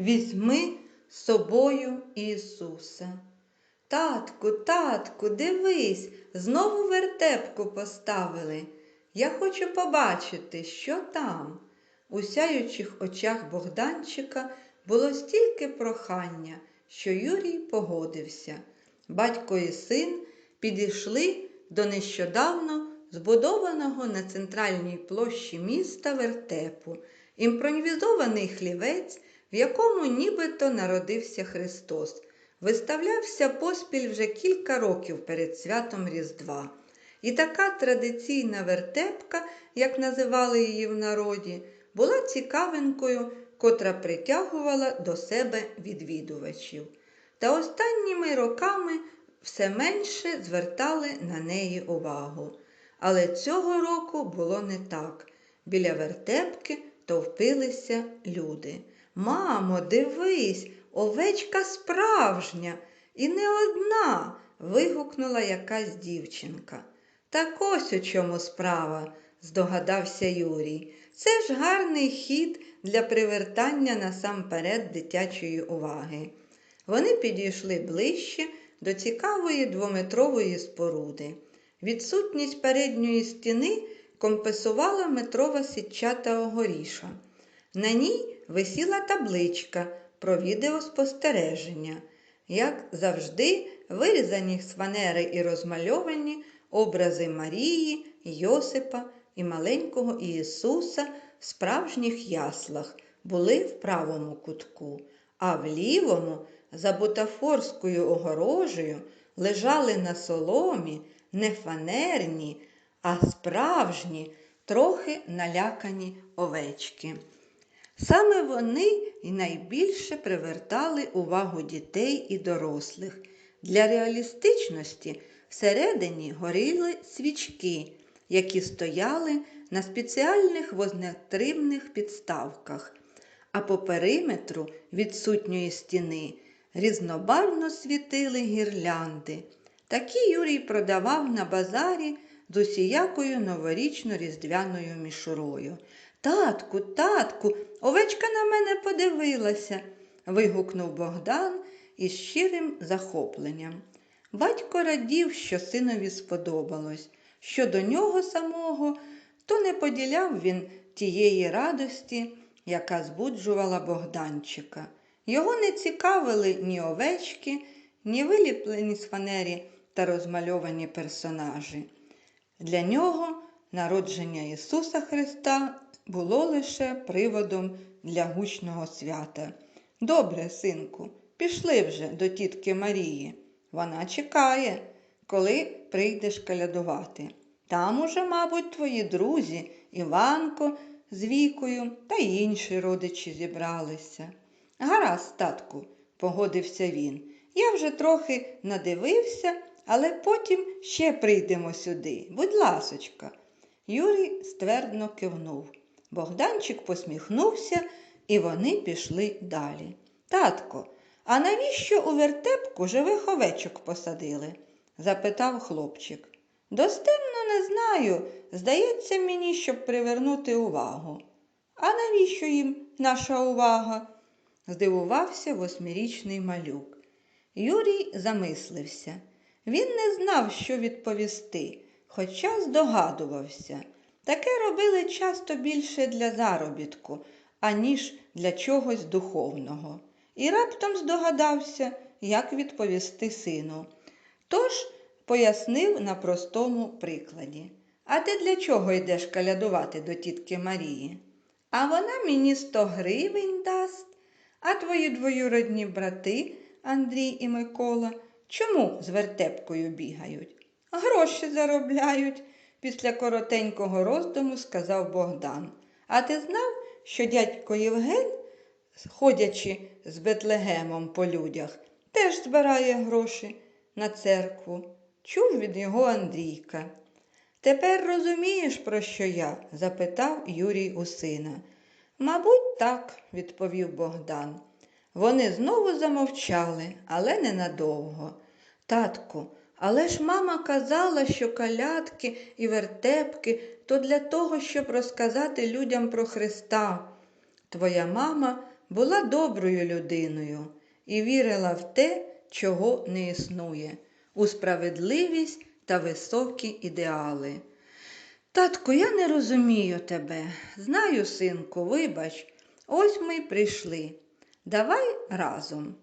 Візьми з собою Ісуса. Татку, татку, дивись, знову вертепку поставили. Я хочу побачити, що там. У сяючих очах Богданчика було стільки прохання, що Юрій погодився. Батько і син підійшли до нещодавно збудованого на центральній площі міста вертепу, імпровізований хлівець, в якому нібито народився Христос, виставлявся поспіль вже кілька років перед святом Різдва. І така традиційна вертепка, як називали її в народі, була цікавинкою, котра притягувала до себе відвідувачів. Та останніми роками все менше звертали на неї увагу. Але цього року було не так. Біля вертепки товпилися люди. Мамо, дивись, овечка справжня і не одна. вигукнула якась дівчинка. Так ось у чому справа, здогадався Юрій. Це ж гарний хід для привертання насамперед дитячої уваги. Вони підійшли ближче до цікавої двометрової споруди. Відсутність передньої стіни компенсувала метрова сітчата огоріша. На ній висіла табличка про відеоспостереження. Як завжди, вирізані з фанери і розмальовані образи Марії, Йосипа і маленького Ісуса в справжніх яслах були в правому кутку, а в лівому, за бутафорською огорожею, лежали на соломі не фанерні, а справжні, трохи налякані овечки. Саме вони й найбільше привертали увагу дітей і дорослих. Для реалістичності всередині горіли свічки, які стояли на спеціальних вогнетривних підставках, а по периметру відсутньої стіни різнобарвно світили гірлянди. Такі Юрій продавав на базарі з усіякою новорічно-різдвяною мішурою. Татку, татку, овечка на мене подивилася, вигукнув Богдан із щирим захопленням. Батько радів, що синові сподобалось, що до нього самого, то не поділяв він тієї радості, яка збуджувала Богданчика. Його не цікавили ні овечки, ні виліплені з фанері та розмальовані персонажі. Для нього народження Ісуса Христа було лише приводом для гучного свята. Добре, синку, пішли вже до тітки Марії. Вона чекає, коли прийдеш калядувати. Там уже, мабуть, твої друзі, Іванко з вікою та інші родичі зібралися. Гаразд, татку, погодився він. Я вже трохи надивився, але потім ще прийдемо сюди. Будь ласочка. Юрій ствердно кивнув. Богданчик посміхнувся, і вони пішли далі. Татко, а навіщо у вертепку живих овечок посадили? запитав хлопчик. Достемно не знаю. Здається мені, щоб привернути увагу. А навіщо їм наша увага? здивувався восьмирічний малюк. Юрій замислився. Він не знав, що відповісти, хоча здогадувався. Таке робили часто більше для заробітку, аніж для чогось духовного. І раптом здогадався, як відповісти сину. Тож пояснив на простому прикладі. А ти для чого йдеш калядувати до тітки Марії? А вона мені сто гривень дасть. А твої двоюродні брати, Андрій і Микола, чому з вертепкою бігають? Гроші заробляють, після коротенького роздуму сказав Богдан. А ти знав, що дядько Євген, ходячи з Бетлегемом по людях, теж збирає гроші на церкву? Чув від його Андрійка. Тепер розумієш, про що я? запитав Юрій у сина. Мабуть, так, відповів Богдан. Вони знову замовчали, але ненадовго. Татку, але ж мама казала, що калятки і вертепки то для того, щоб розказати людям про Христа. Твоя мама була доброю людиною і вірила в те, чого не існує, у справедливість та високі ідеали. Татку, я не розумію тебе. Знаю, синку, вибач, ось ми й прийшли. Давай разом.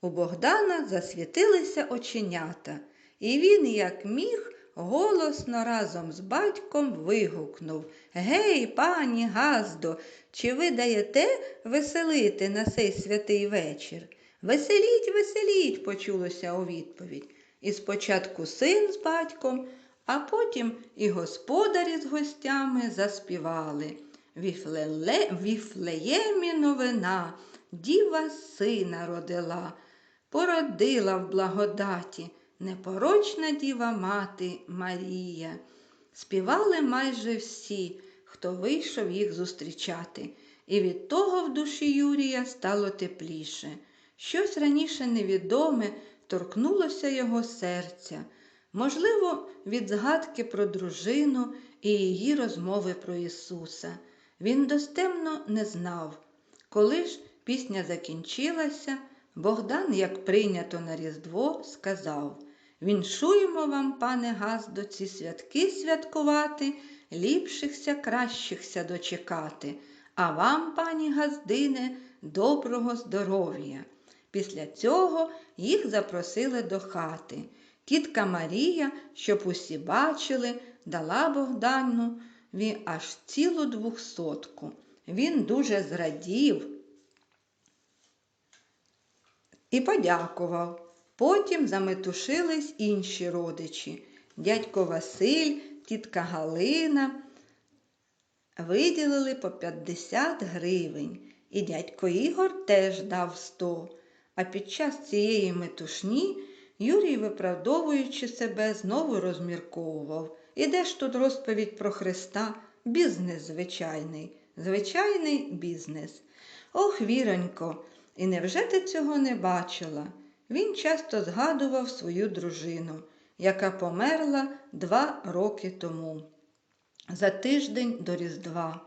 У Богдана засвітилися оченята, і він, як міг, голосно разом з батьком вигукнув Гей, пані Газдо, чи ви даєте веселити на цей святий вечір? Веселіть, веселіть, почулося у відповідь. І спочатку син з батьком, а потім і господарі з гостями заспівали. Віфлеємі новина, діва сина родила, породила в благодаті непорочна діва мати Марія. Співали майже всі, хто вийшов їх зустрічати, і від того в душі Юрія стало тепліше. Щось раніше невідоме торкнулося його серця, можливо, від згадки про дружину і її розмови про Ісуса. Він достемно не знав. Коли ж пісня закінчилася, Богдан, як прийнято на Різдво, сказав Віншуємо вам, пане Газдо, ці святки святкувати, ліпшихся, кращихся дочекати, а вам, пані Газдине, доброго здоров'я. Після цього їх запросили до хати. Тітка Марія, щоб усі бачили, дала Богданові аж цілу двохсотку. Він дуже зрадів і подякував. Потім заметушились інші родичі. Дядько Василь, тітка Галина виділили по 50 гривень, і дядько Ігор теж дав 100. А під час цієї метушні Юрій, виправдовуючи себе, знову розмірковував. І де ж тут розповідь про Христа? Бізнес звичайний, звичайний бізнес. Ох, віронько, і невже ти цього не бачила? Він часто згадував свою дружину, яка померла два роки тому, за тиждень до Різдва.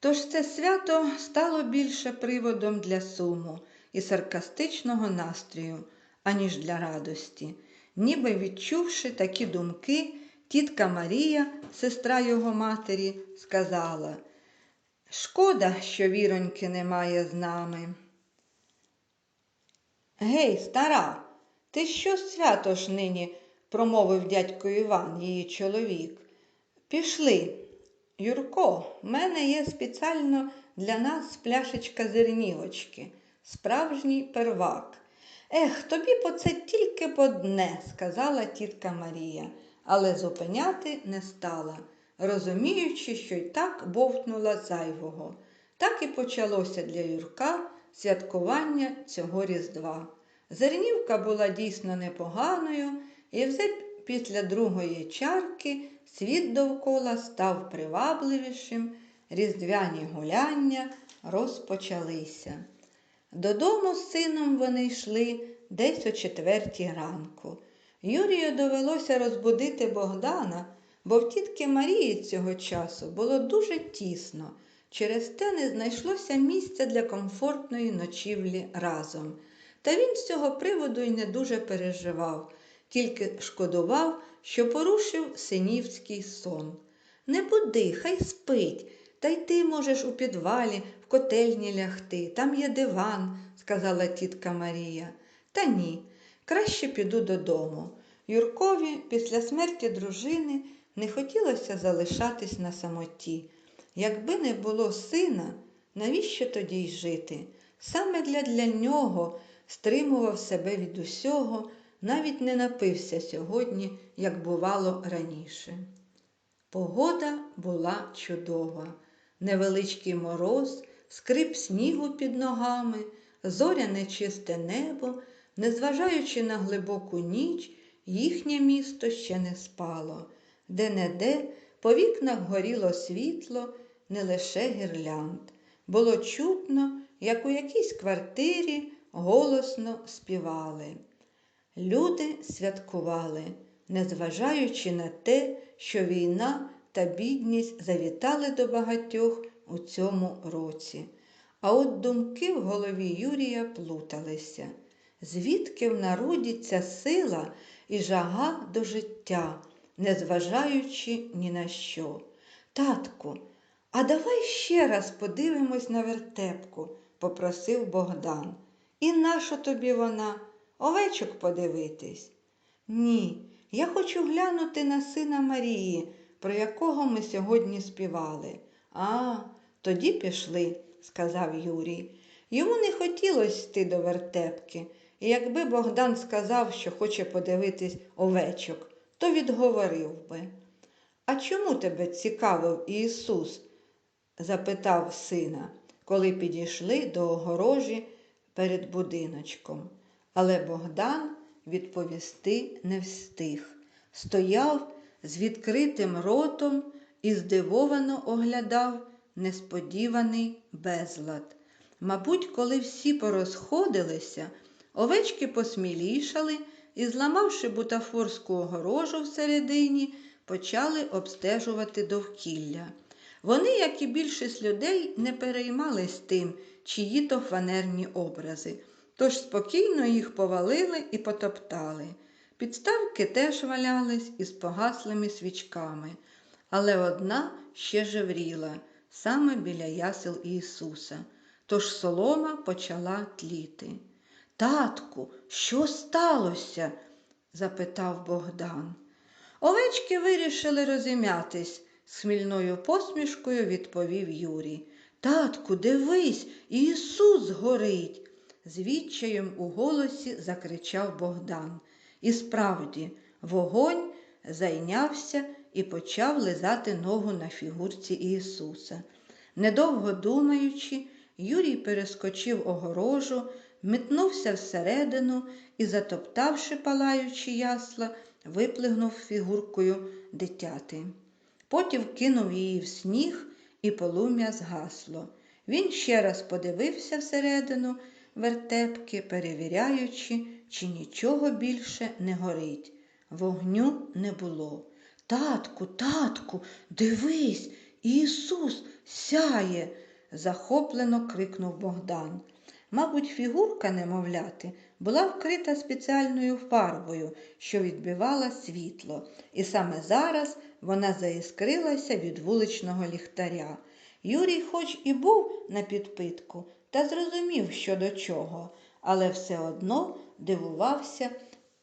Тож це свято стало більше приводом для суму і саркастичного настрою, аніж для радості. Ніби відчувши такі думки, тітка Марія, сестра його матері, сказала Шкода, що віроньки немає з нами. Гей, стара, ти що свято ж нині? промовив дядько Іван, її чоловік. Пішли. Юрко, в мене є спеціально для нас пляшечка зернівочки, справжній первак. Ех, тобі по це тільки по дне, сказала тітка Марія, але зупиняти не стала, розуміючи, що й так бовтнула зайвого. Так і почалося для Юрка святкування цього Різдва. Зернівка була дійсно непоганою, і вже після другої чарки світ довкола став привабливішим, різдвяні гуляння розпочалися. Додому з сином вони йшли десь о четвертій ранку. Юрію довелося розбудити Богдана, бо в тітки Марії цього часу було дуже тісно. Через те не знайшлося місця для комфортної ночівлі разом. Та він з цього приводу й не дуже переживав, тільки шкодував, що порушив синівський сон. Не буди, хай спить, та й ти можеш у підвалі, в котельні лягти, там є диван, сказала тітка Марія. Та ні, краще піду додому. Юркові після смерті дружини не хотілося залишатись на самоті. Якби не було сина, навіщо тоді й жити? Саме для, для нього стримував себе від усього, навіть не напився сьогодні, як бувало раніше. Погода була чудова, невеличкий мороз, скрип снігу під ногами, зоряне чисте небо, незважаючи на глибоку ніч, їхнє місто ще не спало. Де-не-де по вікнах горіло світло, не лише гірлянд. Було чутно, як у якійсь квартирі голосно співали. Люди святкували, незважаючи на те, що війна та бідність завітали до багатьох у цьому році. А от думки в голові Юрія плуталися. Звідки в народі ця сила і жага до життя, незважаючи ні на що? Татку, а давай ще раз подивимось на вертепку, попросив Богдан. І нащо тобі вона? Овечок подивитись? Ні, я хочу глянути на сина Марії, про якого ми сьогодні співали. А, тоді пішли, сказав Юрій. Йому не хотілося йти до вертепки, і якби Богдан сказав, що хоче подивитись овечок, то відговорив би. А чому тебе цікавив Ісус? Запитав сина, коли підійшли до огорожі перед будиночком. Але Богдан відповісти не встиг. Стояв з відкритим ротом і здивовано оглядав несподіваний безлад. Мабуть, коли всі порозходилися, овечки посмілішали і, зламавши бутафорську огорожу всередині, почали обстежувати довкілля. Вони, як і більшість людей, не переймались тим, чиї то фанерні образи, тож спокійно їх повалили і потоптали. Підставки теж валялись із погаслими свічками, але одна ще жевріла саме біля ясел Ісуса. Тож солома почала тліти. Татку, що сталося? запитав Богдан. Овечки вирішили розім'ятись, з хмільною посмішкою відповів Юрій. Татку, дивись, Ісус горить. з відчаєм у голосі закричав Богдан. І справді, вогонь зайнявся і почав лизати ногу на фігурці Ісуса. Недовго думаючи, Юрій перескочив огорожу, метнувся всередину і, затоптавши палаючі ясла, виплигнув фігуркою дитяти. Потім кинув її в сніг, і полум'я згасло. Він ще раз подивився всередину вертепки, перевіряючи, чи нічого більше не горить. Вогню не було. Татку, татку, дивись, Ісус сяє, захоплено крикнув Богдан. Мабуть, фігурка немовляти була вкрита спеціальною фарбою, що відбивала світло, і саме зараз вона заіскрилася від вуличного ліхтаря. Юрій, хоч і був на підпитку, та зрозумів, що до чого, але все одно дивувався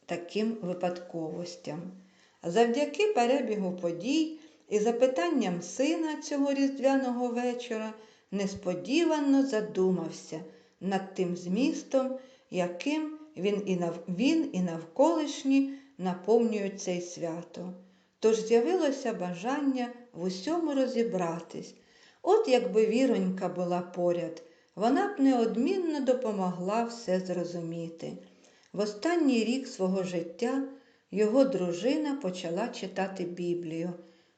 таким випадковостям. Завдяки перебігу подій і запитанням сина цього різдвяного вечора несподівано задумався над тим змістом, яким він і, нав... навколишні наповнюють цей свято. Тож з'явилося бажання в усьому розібратись. От якби віронька була поряд, вона б неодмінно допомогла все зрозуміти. В останній рік свого життя його дружина почала читати Біблію.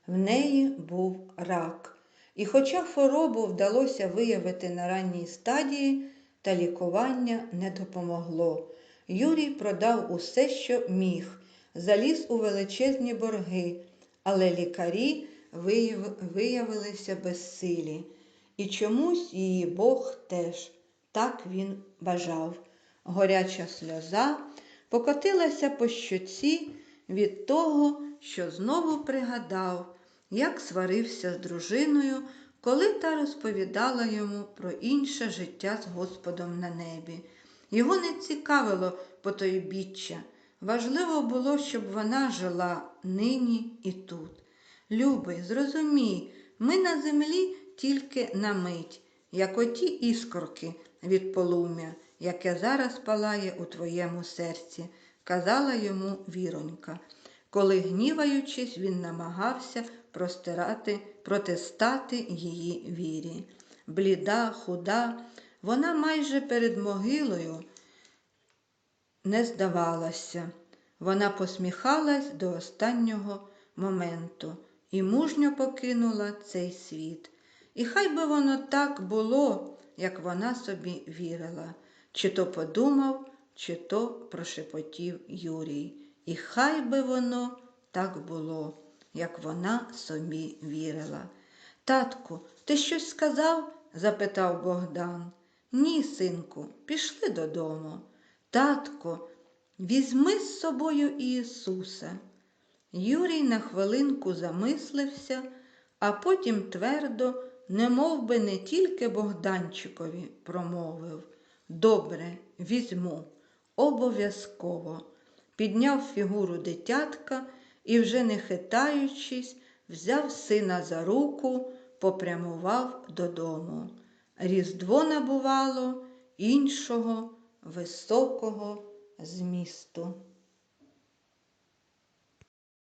В неї був рак. І хоча хворобу вдалося виявити на ранній стадії, та лікування не допомогло. Юрій продав усе, що міг, заліз у величезні борги, але лікарі виявилися безсилі. І чомусь її Бог теж так він бажав. Горяча сльоза покотилася по щоці від того, що знову пригадав, як сварився з дружиною, коли та розповідала йому про інше життя з Господом на небі. Його не цікавило потойбіччя. Важливо було, щоб вона жила нині і тут. Любий, зрозумій, ми на землі тільки на мить, як оті іскорки від полум'я, яке зараз палає у твоєму серці, казала йому віронька. Коли, гніваючись, він намагався простирати, протистати її вірі. Бліда, худа, вона майже перед могилою не здавалася. Вона посміхалась до останнього моменту і мужньо покинула цей світ. І хай би воно так було, як вона собі вірила, чи то подумав, чи то прошепотів Юрій. І хай би воно так було, як вона собі вірила. Татку, ти щось сказав? запитав Богдан. Ні, синку, пішли додому. Татко, візьми з собою Ісуса. Юрій на хвилинку замислився, а потім твердо, не би не тільки Богданчикові, промовив Добре, візьму, обов'язково. Підняв фігуру дитятка і, вже не хитаючись, взяв сина за руку, попрямував додому. Різдво набувало іншого високого змісту.